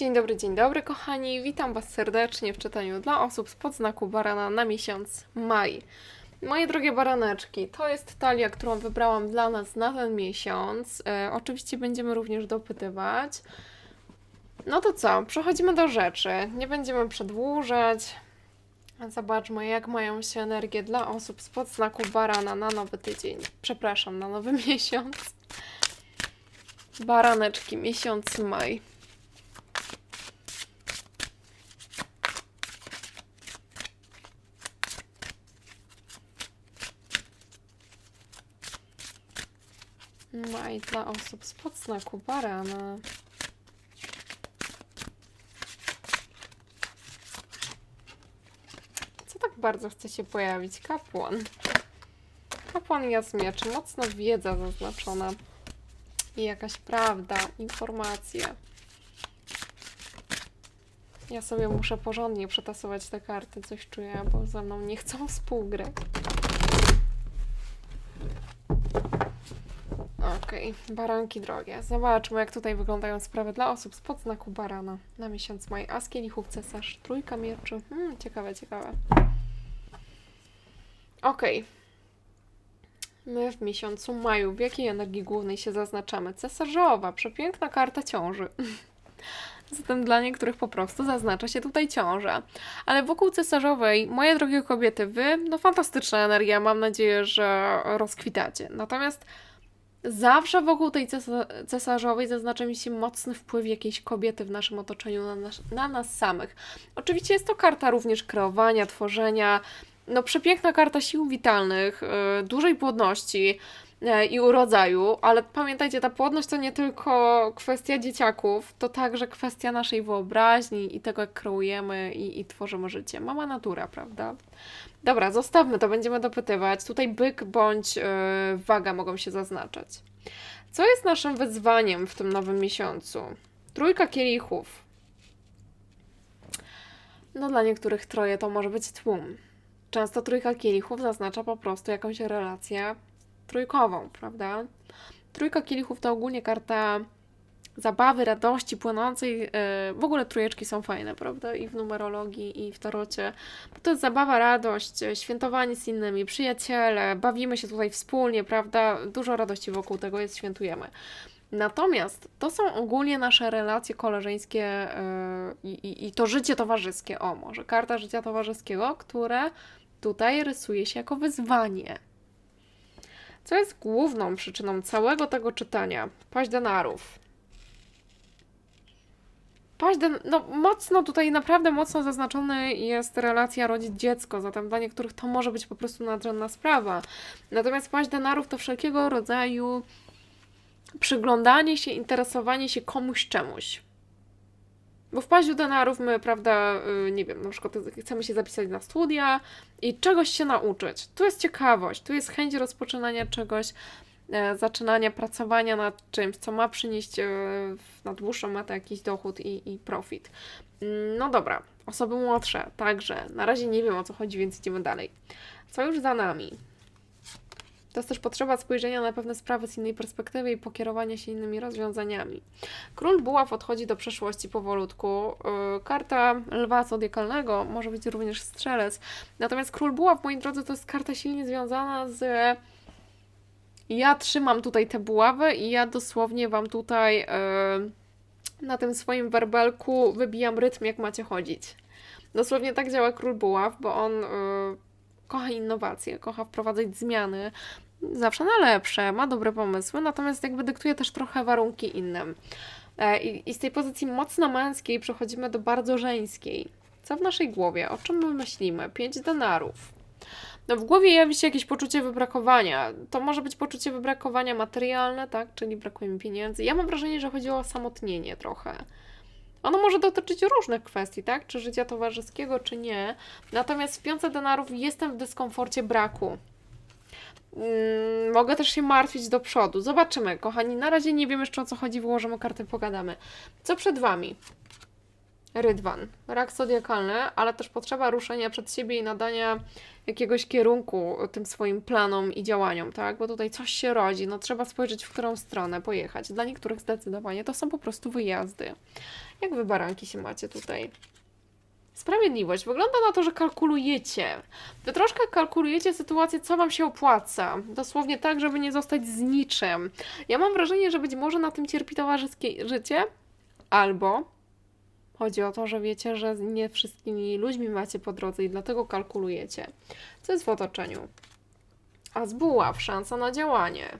Dzień dobry, dzień dobry kochani. Witam Was serdecznie w czytaniu dla osób z podznaku barana na miesiąc maj. Moje drogie baraneczki, to jest talia, którą wybrałam dla nas na ten miesiąc. E, oczywiście będziemy również dopytywać. No to co, przechodzimy do rzeczy. Nie będziemy przedłużać. Zobaczmy, jak mają się energie dla osób z podznaku barana na nowy tydzień. Przepraszam, na nowy miesiąc. Baraneczki, miesiąc maj. Maj dla osób z podznaku barana. Co tak bardzo chce się pojawić? Kapłan. Kapłan Jazmieczy. Mocno wiedza zaznaczona. I jakaś prawda, informacja. Ja sobie muszę porządnie przetasować te karty, coś czuję, bo ze mną nie chcą współgrać. Okej, baranki drogie. Zobaczmy, jak tutaj wyglądają sprawy dla osób z podznaku barana na miesiąc maj. A z cesarz, trójka mieczy. Hmm, ciekawe, ciekawe. Okej. My w miesiącu maju, w jakiej energii głównej się zaznaczamy? Cesarzowa, przepiękna karta ciąży. Zatem dla niektórych po prostu zaznacza się tutaj ciąża. Ale wokół cesarzowej, moje drogie kobiety, wy, no fantastyczna energia, mam nadzieję, że rozkwitacie. Natomiast zawsze wokół tej cesa- cesarzowej zaznacza mi się mocny wpływ jakiejś kobiety w naszym otoczeniu na, nas, na nas samych. Oczywiście jest to karta również kreowania, tworzenia, no przepiękna karta sił witalnych, yy, dużej płodności i urodzaju, ale pamiętajcie, ta płodność to nie tylko kwestia dzieciaków, to także kwestia naszej wyobraźni i tego, jak kreujemy i, i tworzymy życie. Mama natura, prawda? Dobra, zostawmy to, będziemy dopytywać. Tutaj byk bądź yy, waga mogą się zaznaczać. Co jest naszym wyzwaniem w tym nowym miesiącu? Trójka kielichów. No dla niektórych troje to może być tłum. Często trójka kielichów zaznacza po prostu jakąś relację trójkową, prawda? Trójka kielichów to ogólnie karta zabawy, radości, płynącej. yy, W ogóle trójeczki są fajne, prawda? I w numerologii, i w tarocie. To jest zabawa, radość, świętowanie z innymi, przyjaciele, bawimy się tutaj wspólnie, prawda? Dużo radości wokół tego jest, świętujemy. Natomiast to są ogólnie nasze relacje koleżeńskie yy, i, i, i to życie towarzyskie. O, może karta życia towarzyskiego, które tutaj rysuje się jako wyzwanie. Co jest główną przyczyną całego tego czytania? Paść denarów. Paść den... no mocno tutaj, naprawdę mocno zaznaczony jest relacja rodzic-dziecko, zatem dla niektórych to może być po prostu nadrzędna sprawa. Natomiast paść denarów to wszelkiego rodzaju przyglądanie się, interesowanie się komuś czemuś. Bo w paździu denarów my, prawda, y, nie wiem, na przykład chcemy się zapisać na studia i czegoś się nauczyć. Tu jest ciekawość, tu jest chęć rozpoczynania czegoś, e, zaczynania pracowania nad czymś, co ma przynieść e, na dłuższą metę jakiś dochód i, i profit. Mm, No dobra, osoby młodsze także. Na razie nie wiem o co chodzi, więc idziemy dalej. Co już za nami? To jest też potrzeba spojrzenia na pewne sprawy z innej perspektywy i pokierowania się innymi rozwiązaniami. Król Buław odchodzi do przeszłości powolutku. Yy, Karta lwa zodiakalnego może być również strzelec. Natomiast Król Buław, moi drodzy, to jest karta silnie związana z. Ja trzymam tutaj te buławy i ja dosłownie Wam tutaj yy, na tym swoim werbelku wybijam rytm, jak macie chodzić. Dosłownie tak działa Król Buław, bo on yy, kocha innowacje, kocha wprowadzać zmiany, zawsze na lepsze, ma dobre pomysły, natomiast jakby dyktuje też trochę warunki innym. E, I, I z tej pozycji mocno męskiej przechodzimy do bardzo żeńskiej. Co w naszej głowie? O czym my myślimy? Pięć denarów. No w głowie jawi się jakieś poczucie wybrakowania. To może być poczucie wybrakowania materialne, tak? Czyli brakuje mi pieniędzy. Ja mam wrażenie, że chodzi o osamotnienie trochę. Ono może dotyczyć różnych kwestii, tak? Czy życia towarzyskiego, czy nie. Natomiast w piące denarów jestem w dyskomforcie braku. Mm, mogę też się martwić do przodu. Zobaczymy, kochani. Na razie nie wiem jeszcze o co chodzi, wyłożymy karty, pogadamy. Co przed Wami? Rydwan. Rak zodiakalny, ale też potrzeba ruszenia przed siebie i nadania jakiegoś kierunku tym swoim planom i działaniom, tak? Bo tutaj coś się rodzi, no trzeba spojrzeć, w którą stronę pojechać. Dla niektórych zdecydowanie to są po prostu wyjazdy. Jak wy baranki się macie tutaj? Sprawiedliwość. Wygląda na to, że kalkulujecie. Wy troszkę kalkulujecie sytuację, co Wam się opłaca. Dosłownie tak, żeby nie zostać z niczym. Ja mam wrażenie, że być może na tym cierpi towarzyskie życie, albo chodzi o to, że wiecie, że nie wszystkimi ludźmi macie po drodze i dlatego kalkulujecie. Co jest w otoczeniu? A z buław, szansa na działanie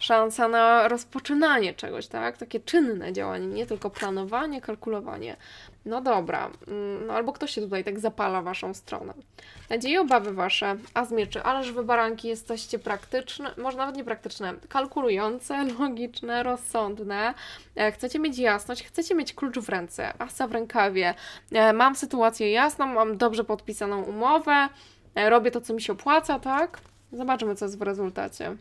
szansa na rozpoczynanie czegoś, tak? Takie czynne działanie, nie tylko planowanie, kalkulowanie. No dobra, mm, no albo ktoś się tutaj tak zapala waszą stronę. Nadzieje, obawy wasze, a z mieczy, ależ wy baranki jesteście praktyczne, może nawet nie praktyczne, kalkulujące, logiczne, rozsądne. E, chcecie mieć jasność, chcecie mieć klucz w ręce, asa w rękawie. E, mam sytuację jasną, mam dobrze podpisaną umowę, e, robię to, co mi się opłaca, tak? Zobaczymy, co jest w rezultacie.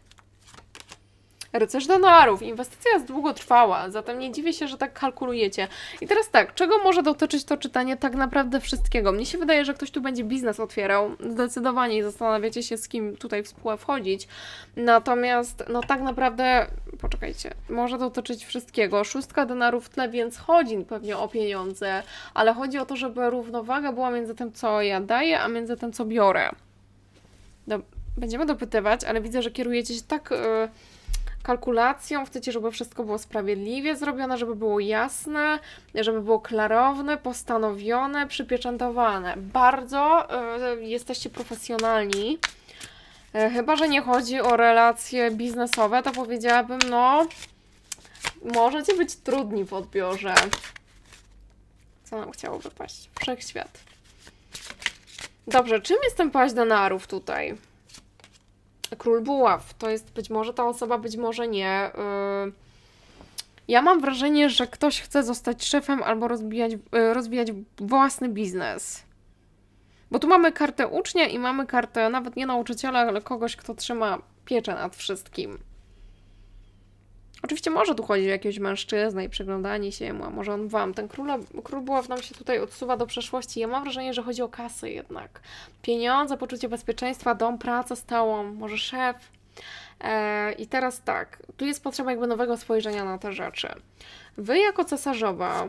Rycerz denarów. Inwestycja jest długotrwała, zatem nie dziwię się, że tak kalkulujecie. I teraz tak, czego może dotyczyć to czytanie tak naprawdę wszystkiego? Mnie się wydaje, że ktoś tu będzie biznes otwierał, zdecydowanie i zastanawiacie się, z kim tutaj współwchodzić. wchodzić. Natomiast, no tak naprawdę, poczekajcie, może dotyczyć wszystkiego. Szóstka denarów w tle, więc chodzi pewnie o pieniądze, ale chodzi o to, żeby równowaga była między tym, co ja daję, a między tym, co biorę. Do, będziemy dopytywać, ale widzę, że kierujecie się tak... Yy, kalkulacją, chcecie, żeby wszystko było sprawiedliwie zrobione, żeby było jasne, żeby było klarowne, postanowione, przypieczętowane. Bardzo y, jesteście profesjonalni. Y, chyba, że nie chodzi o relacje biznesowe, to powiedziałabym, no, możecie być trudni w odbiorze. Co nam chciało wypaść? Wszechświat. Dobrze, czym jest ten paź denarów tutaj? Król Buław. To jest być może ta osoba, być może nie. Y, ja mam wrażenie, że ktoś chce zostać szefem albo rozbijać, y, rozwijać własny biznes. Bo tu mamy kartę ucznia i mamy kartę nawet nie nauczyciela, ale kogoś, kto trzyma pieczę nad wszystkim. Oczywiście może tu chodzi o jakiegoś mężczyznę i przyglądanie się mu, a może on wam. Ten król, król buław nam się tutaj odsuwa do przeszłości. Ja mam wrażenie, że chodzi o kasę jednak. Pieniądze, poczucie bezpieczeństwa, dom, pracę stałą, może szef. E, I teraz tak, tu jest potrzeba jakby nowego spojrzenia na te rzeczy. Wy jako cesarzowa,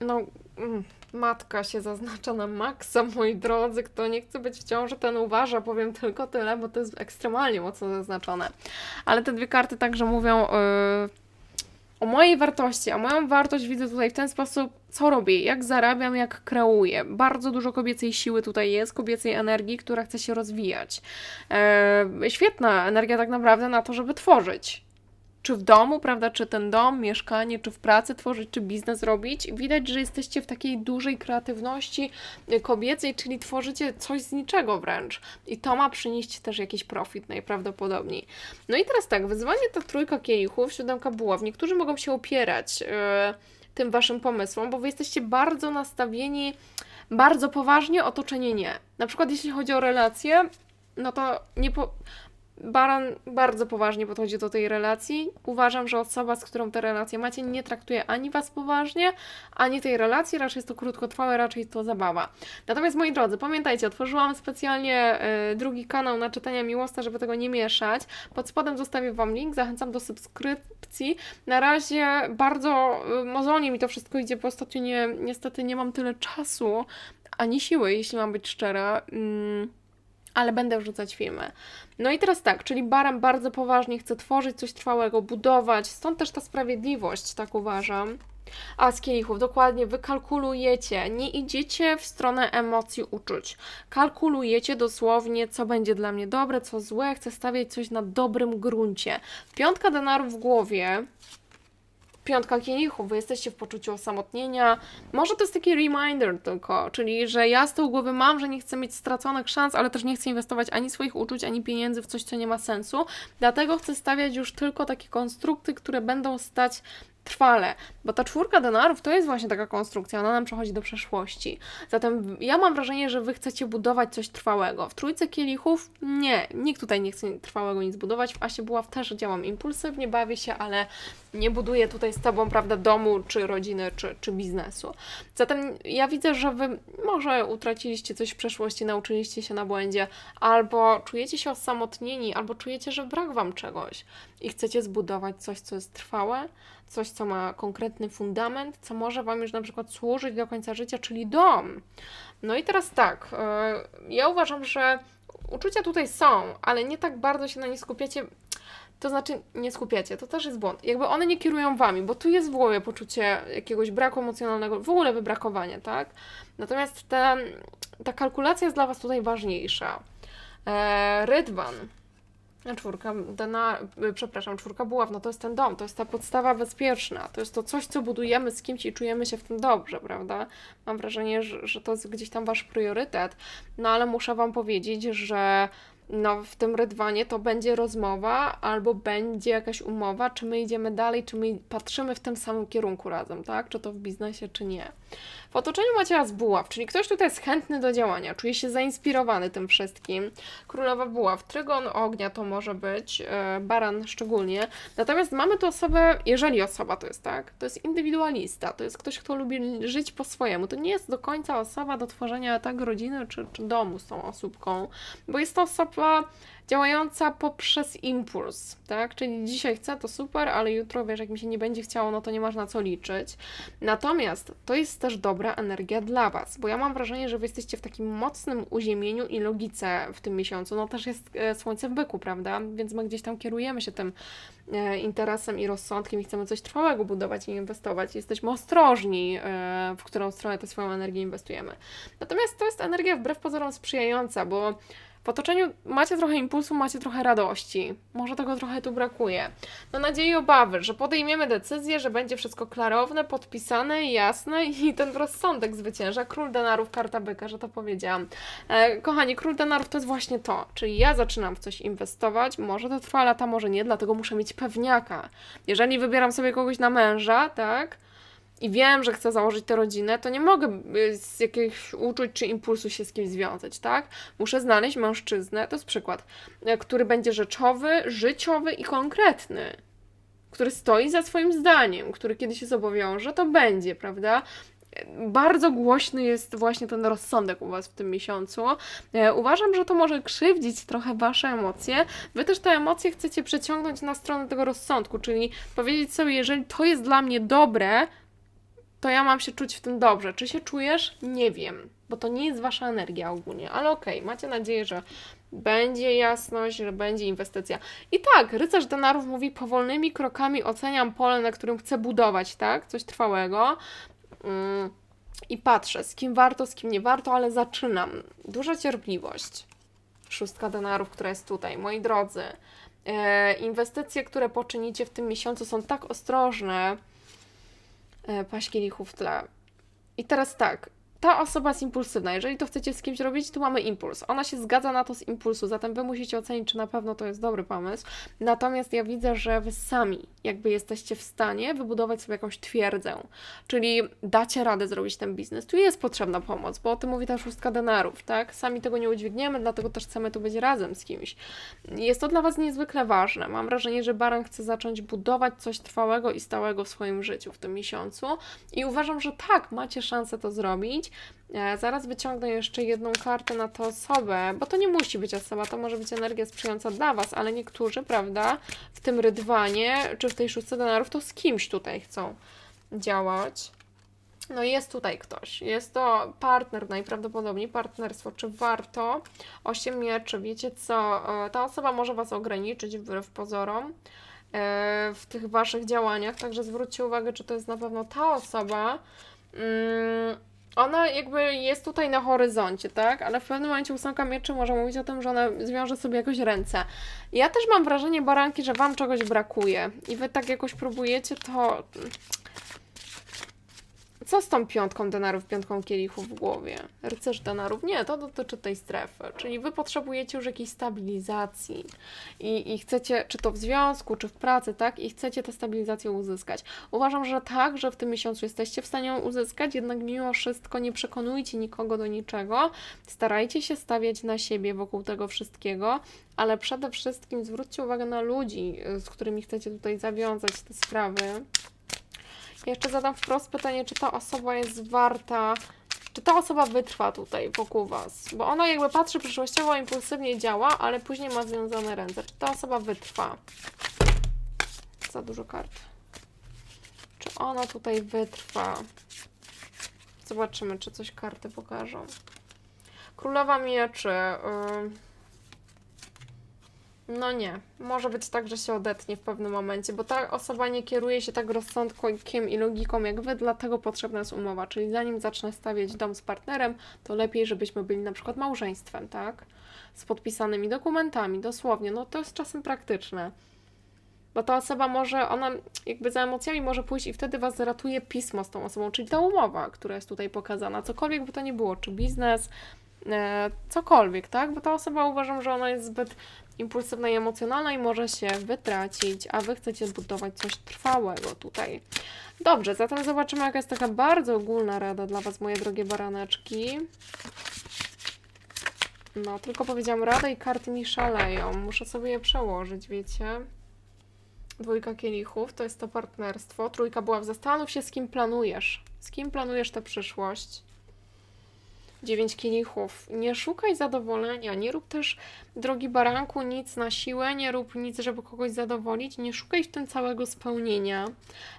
no... Mm, matka się zaznacza na maksa, moi drodzy. Kto nie chce być w ciąży, ten uważa, powiem tylko tyle, bo to jest ekstremalnie mocno zaznaczone. Ale te dwie karty także mówią yy, o mojej wartości, a moją wartość widzę tutaj w ten sposób, co robię, jak zarabiam, jak kreuję. Bardzo dużo kobiecej siły tutaj jest, kobiecej energii, która chce się rozwijać. Yy, świetna energia tak naprawdę na to, żeby tworzyć czy w domu, prawda, czy ten dom, mieszkanie, czy w pracy tworzyć, czy biznes robić. Widać, że jesteście w takiej dużej kreatywności kobiecej, czyli tworzycie coś z niczego wręcz. I to ma przynieść też jakiś profit najprawdopodobniej. No i teraz tak, wyzwanie to trójka kielichów, siódemka buław. Niektórzy mogą się opierać yy, tym waszym pomysłom, bo wy jesteście bardzo nastawieni, bardzo poważnie, otoczenie nie. Na przykład jeśli chodzi o relacje, no to nie po Baran bardzo poważnie podchodzi do tej relacji. Uważam, że osoba, z którą tę relację macie, nie traktuje ani Was poważnie, ani tej relacji. Raczej jest to krótkotrwałe, raczej to zabawa. Natomiast, moi drodzy, pamiętajcie, otworzyłam specjalnie y, drugi kanał na czytania miłosne, żeby tego nie mieszać. Pod spodem zostawię Wam link, zachęcam do subskrypcji. Na razie bardzo y, mozonie mi to wszystko idzie, bo ostatnio nie, niestety nie mam tyle czasu, ani siły, jeśli mam być szczera. Mm ale będę wrzucać filmy. No i teraz tak, czyli Baran bardzo poważnie chce tworzyć coś trwałego, budować, stąd też ta sprawiedliwość, tak uważam. A z kielichów, dokładnie, wy kalkulujecie, nie idziecie w stronę emocji uczuć. Kalkulujecie dosłownie, co będzie dla mnie dobre, co złe, chcę stawiać coś na dobrym gruncie. Piątka denarów w głowie piątka kielichów, wy jesteście w poczuciu osamotnienia. Może to jest taki reminder tylko, czyli że ja z tyłu głowy mam, że nie chcę mieć straconych szans, ale też nie chcę inwestować ani swoich uczuć, ani pieniędzy w coś, co nie ma sensu. Dlatego chcę stawiać już tylko takie konstrukty, które będą stać trwale, bo ta czwórka denarów to jest właśnie taka konstrukcja, ona nam przechodzi do przeszłości. Zatem ja mam wrażenie, że wy chcecie budować coś trwałego. W trójce kielichów nie, nikt tutaj nie chce trwałego nic budować. W Asie Buław też działam impulsywnie, bawię się, ale nie buduję tutaj z tobą, prawda, domu, czy rodziny, czy, czy biznesu. Zatem ja widzę, że wy może utraciliście coś w przeszłości, nauczyliście się na błędzie, albo czujecie się osamotnieni, albo czujecie, że brak wam czegoś i chcecie zbudować coś, co jest trwałe, coś, co ma konkretny fundament, co może Wam już na przykład służyć do końca życia, czyli dom. No i teraz tak, e, ja uważam, że uczucia tutaj są, ale nie tak bardzo się na nie skupiacie. To znaczy, nie skupiacie, to też jest błąd. Jakby one nie kierują wami, bo tu jest w głowie poczucie jakiegoś braku emocjonalnego, w ogóle wybrakowanie, tak? Natomiast ta, ta kalkulacja jest dla was tutaj ważniejsza. E, Rydwan. Czwórka, dana, y, przepraszam, czwórka buław, no to jest ten dom, to jest ta podstawa bezpieczna, to jest to coś, co budujemy z kimś i czujemy się w tym dobrze, prawda? Mam wrażenie, że, że to jest gdzieś tam wasz priorytet, no ale muszę wam powiedzieć, że no, w tym rydwanie to będzie rozmowa albo będzie jakaś umowa, czy my idziemy dalej, czy my patrzymy w tym samym kierunku razem, tak? Czy to w biznesie, czy nie. W otoczeniu macie raz buław, czyli ktoś tutaj jest chętny do działania, czuje się zainspirowany tym wszystkim. Królowa buław, trygon ognia to może być, e, baran szczególnie. Natomiast mamy tu osobę, jeżeli osoba to jest tak, to jest indywidualista, to jest ktoś, kto lubi żyć po swojemu. To nie jest do końca osoba do tworzenia tak rodziny czy, czy domu z tą osóbką, bo jest to osoba działająca poprzez impuls, tak? Czyli dzisiaj chcę, to super, ale jutro, wiesz, jak mi się nie będzie chciało, no to nie masz na co liczyć. Natomiast to jest też dobra energia dla Was, bo ja mam wrażenie, że Wy jesteście w takim mocnym uziemieniu i logice w tym miesiącu. No też jest e, słońce w byku, prawda? Więc my gdzieś tam kierujemy się tym e, interesem i rozsądkiem i chcemy coś trwałego budować i inwestować. Jesteśmy ostrożni, e, w którą stronę tę swoją energię inwestujemy. Natomiast to jest energia wbrew pozorom sprzyjająca, bo w otoczeniu macie trochę impulsu, macie trochę radości. Może tego trochę tu brakuje. No nadziei i obawy, że podejmiemy decyzję, że będzie wszystko klarowne, podpisane, jasne i ten rozsądek zwycięża. Król denarów, karta byka, że to powiedziałam. E, kochani, król denarów to jest właśnie to. Czyli ja zaczynam w coś inwestować, może to trwa lata, może nie, dlatego muszę mieć pewniaka. Jeżeli wybieram sobie kogoś na męża, tak, i wiem, że chcę założyć tę rodzinę, to nie mogę y, z jakichś uczuć czy impulsu się z kimś związać, tak? Muszę znaleźć mężczyznę, to jest przykład, y, który będzie rzeczowy, życiowy i konkretny. Który stoi za swoim zdaniem, który kiedy się zobowiąże, to będzie, prawda? Bardzo głośny jest właśnie ten rozsądek u Was w tym miesiącu. Y, uważam, że to może krzywdzić trochę Wasze emocje. Wy też te emocje chcecie przeciągnąć na stronę tego rozsądku, czyli powiedzieć sobie, jeżeli to jest dla mnie dobre, to ja mam się czuć w tym dobrze. Czy się czujesz? Nie wiem, bo to nie jest wasza energia ogólnie, ale okej, okay, macie nadzieję, że będzie jasność, że będzie inwestycja. I tak, rycerz denarów mówi powolnymi krokami oceniam pole, na którym chcę budować, tak? Coś trwałego. Mm, I patrzę, z kim warto, z kim nie warto, ale zaczynam. Duża cierpliwość. Szóstka denarów, która jest tutaj. Moi drodzy, e, inwestycje, które poczynicie w tym miesiącu są tak ostrożne, E, paść kielichów w tle. I teraz tak, ta osoba jest impulsywna. Jeżeli to chcecie z kimś robić, to mamy impuls. Ona się zgadza na to z impulsu, zatem wy musicie ocenić, czy na pewno to jest dobry pomysł. Natomiast ja widzę, że wy sami jakby jesteście w stanie wybudować sobie jakąś twierdzę, czyli dacie radę zrobić ten biznes. Tu jest potrzebna pomoc, bo o tym mówi ta szóstka denarów, tak? Sami tego nie udźwigniemy, dlatego też chcemy tu być razem z kimś. Jest to dla Was niezwykle ważne. Mam wrażenie, że Baran chce zacząć budować coś trwałego i stałego w swoim życiu w tym miesiącu i uważam, że tak, macie szansę to zrobić. E, zaraz wyciągnę jeszcze jedną kartę na tę osobę, bo to nie musi być osoba, to może być energia sprzyjająca dla Was, ale niektórzy, prawda, w tym rydwanie, czy w tej szóstce denarów, to z kimś tutaj chcą działać. No jest tutaj ktoś. Jest to partner, najprawdopodobniej partnerstwo. Czy warto? Osiem mieczy. Wiecie co? E, ta osoba może Was ograniczyć wbrew pozorom e, w tych Waszych działaniach, także zwróćcie uwagę, czy to jest na pewno ta osoba. Mm, ona jakby jest tutaj na horyzoncie, tak? Ale w pewnym momencie ósemka mieczy może mówić o tym, że ona zwiąże sobie jakoś ręce. Ja też mam wrażenie, baranki, że Wam czegoś brakuje i Wy tak jakoś próbujecie to... Co z tą piątką denarów, piątką kielichów w głowie? Rycerz denarów? Nie, to dotyczy tej strefy. Czyli wy potrzebujecie już jakiejś stabilizacji i, i chcecie, czy to w związku, czy w pracy, tak? I chcecie tę stabilizację uzyskać. Uważam, że tak, że w tym miesiącu jesteście w stanie ją uzyskać, jednak mimo wszystko nie przekonujcie nikogo do niczego. Starajcie się stawiać na siebie wokół tego wszystkiego, ale przede wszystkim zwróćcie uwagę na ludzi, z którymi chcecie tutaj zawiązać te sprawy. Jeszcze zadam wprost pytanie, czy ta osoba jest warta, czy ta osoba wytrwa tutaj wokół Was? Bo ona jakby patrzy przyszłościowo, impulsywnie działa, ale później ma związane ręce. Czy ta osoba wytrwa? Za dużo kart. Czy ona tutaj wytrwa? Zobaczymy, czy coś karty pokażą. Królowa mieczy. ym. No nie, może być tak, że się odetnie w pewnym momencie, bo ta osoba nie kieruje się tak rozsądkiem i logiką jak wy, dlatego potrzebna jest umowa. Czyli zanim zacznę stawiać dom z partnerem, to lepiej, żebyśmy byli na przykład małżeństwem, tak? Z podpisanymi dokumentami, dosłownie. No to jest czasem praktyczne. Bo ta osoba może, ona jakby za emocjami może pójść i wtedy was ratuje pismo z tą osobą, czyli ta umowa, która jest tutaj pokazana. Cokolwiek by to nie było, czy biznes, e, cokolwiek, tak? Bo ta osoba uważam, że ona jest zbyt impulsywna i emocjonalna i może się wytracić, a wy chcecie zbudować coś trwałego tutaj. Dobrze, zatem zobaczymy, jaka jest taka bardzo ogólna rada dla Was, moje drogie baraneczki. No, tylko powiedziałam radę i karty mi szaleją. Muszę sobie je przełożyć, wiecie. Dwójka kielichów, to jest to partnerstwo. Trójka była w zastanów się, z kim planujesz. Z kim planujesz tę przyszłość? Dziewięć kielichów. Nie szukaj zadowolenia, nie rób też, drogi baranku, nic na siłę, nie rób nic, żeby kogoś zadowolić, nie szukaj w tym całego spełnienia.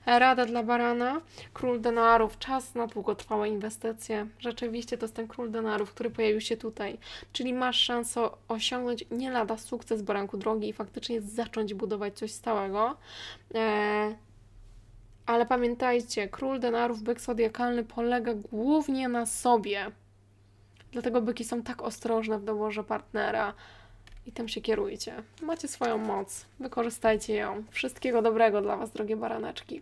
Rada dla barana, król denarów, czas na długotrwałe inwestycje. Rzeczywiście to jest ten król denarów, który pojawił się tutaj. Czyli masz szansę osiągnąć nie lada sukces baranku drogi i faktycznie zacząć budować coś stałego. Eee, ale pamiętajcie, król denarów, byk zodiakalny polega głównie na sobie. Dlatego byki są tak ostrożne w doborze partnera. I tym się kierujcie. Macie swoją moc. Wykorzystajcie ją. Wszystkiego dobrego dla Was, drogie baraneczki.